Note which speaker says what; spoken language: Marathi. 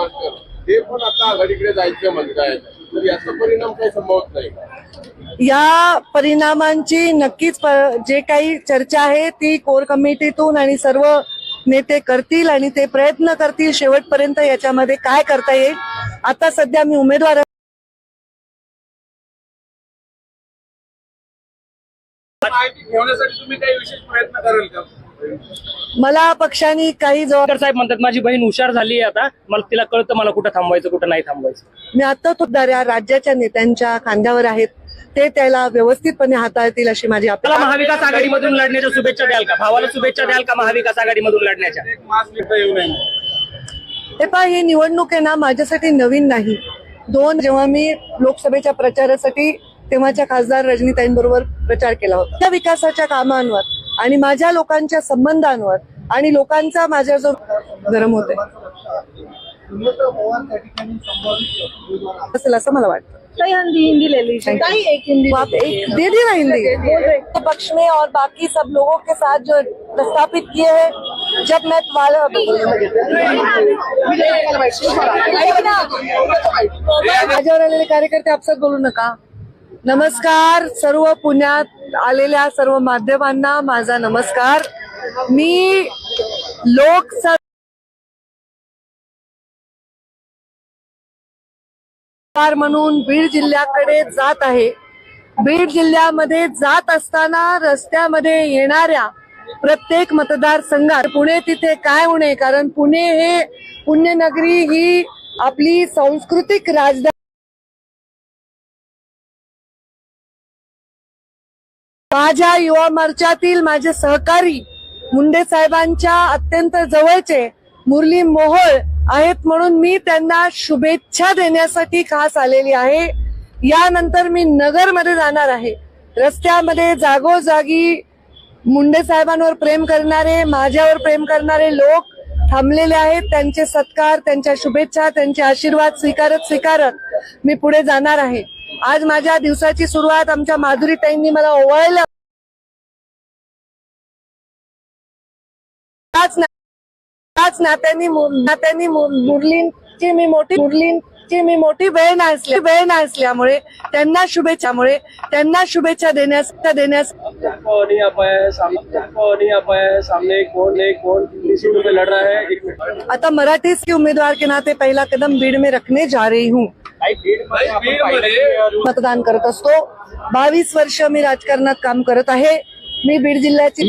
Speaker 1: भास्कर ते पण आता आघाडीकडे जायचं म्हणतायत तर याचा परिणाम काही संभवत नाही?
Speaker 2: या परिणामांची नक्कीच प- जे काही चर्चा आहे ती कोर कमिटीतून आणि सर्व नेते करतील आणि ते प्रयत्न करतील शेवटपर्यंत याच्यामध्ये काय करता येईल. आता सध्या मी उमेदवार
Speaker 1: ठेवण्यासाठी तुम्ही काही विशेष प्रयत्न कराल का?
Speaker 2: मला पक्षाने काही जबाब
Speaker 3: आंबेडकर साहेब म्हणतात माझी बहीण हुशार झाली आहे आता. मला तिला कळतं मला कुठं थांबवायचं कुठं नाही थांबवायचं.
Speaker 2: मी आता तुझ्या राज्याच्या नेत्यांच्या खांद्यावर आहेत. ते त्याला व्यवस्थितपणे हाताळतील अशी माझी अपेक्षा
Speaker 3: महाविकास आघाडीमधून लढण्याच्या शुभेच्छा द्याल का? भावाला शुभेच्छा द्याल का महाविकास आघाडीमधून लढण्याच्या?
Speaker 1: एक मास लिहिता येऊ नये.
Speaker 2: हे पहा ही निवडणूक आहे ना माझ्यासाठी नवीन नाही. दोन जेव्हा मी लोकसभेच्या प्रचारासाठी तेव्हाच्या खासदार रजनीताईंबरोबर प्रचार केला होता. त्या विकासाच्या कामांवर आणि माझ्या लोकांच्या संबंधांवर आणि लोकांचा माझ्या जो गरम होते असेल असं मला वाटतं
Speaker 4: हिंदी हिंदी ले लीजिए एक हिंदी
Speaker 2: वो आप एक दे दी ना हिंदी तो पक्ष में और बाकी सब लोगों के साथ जो प्रस्तापित किए हैं जब मैं वाला माझ्यावर आलेले कार्यकर्ते आपसात बोलू नका नमस्कार. सर्व पुण्यात आलेल्या सर्व माध्यमांना माझा नमस्कार. मी लोकसभा म्हणून बीड जिल्ह्याकडे जात आहे. बीड जिल्ह्यामध्ये जात असताना रस्त्यामध्ये येणाऱ्या प्रत्येक मतदारसंघात पुणे तिथे काय होणे? कारण पुणे हे पुण्यनगरी ही आपली सांस्कृतिक राजधानी माझ्या युवा मोर्चातील माझे सहकारी मुंडे साहेबांच्या अत्यंत जवळचे मुरली मोहोळ आहेत म्हणून मी त्यांना शुभेच्छा देण्यासाठी खास आलेली आहे. यानंतर मी नगरमध्ये जाणार आहे. रस्त्यामध्ये जागोजागी मुंडे साहेबांवर प्रेम करणारे माझ्यावर प्रेम करणारे लोक थांबलेले आहेत. त्यांचे सत्कार त्यांच्या शुभेच्छा त्यांचे आशीर्वाद स्वीकारत स्वीकारत मी पुढे जाणार आहे. आज माझ्या दिवसाची सुरुवात आमच्या माधुरी ताईंनी मला ओवाळलं त्याच नात्यांनी नात्यांनी मुरलींची मी मोठी मुरलींची मी मोठी बहीण असली बहीण असल्यामुळे त्यांना शुभेच्छामुळे त्यांना शुभेच्छा देण्यास देण्यास
Speaker 3: आपको नहीं आ पाया सामने
Speaker 2: आता मराठी के उम्मीदवार के नाते पहिला कदम बीड में रखने जा रही हूँ. मतदान करत असतो. बावीस वर्ष मी राजकारणात काम करत आहे. मी बीड जिल्ह्याची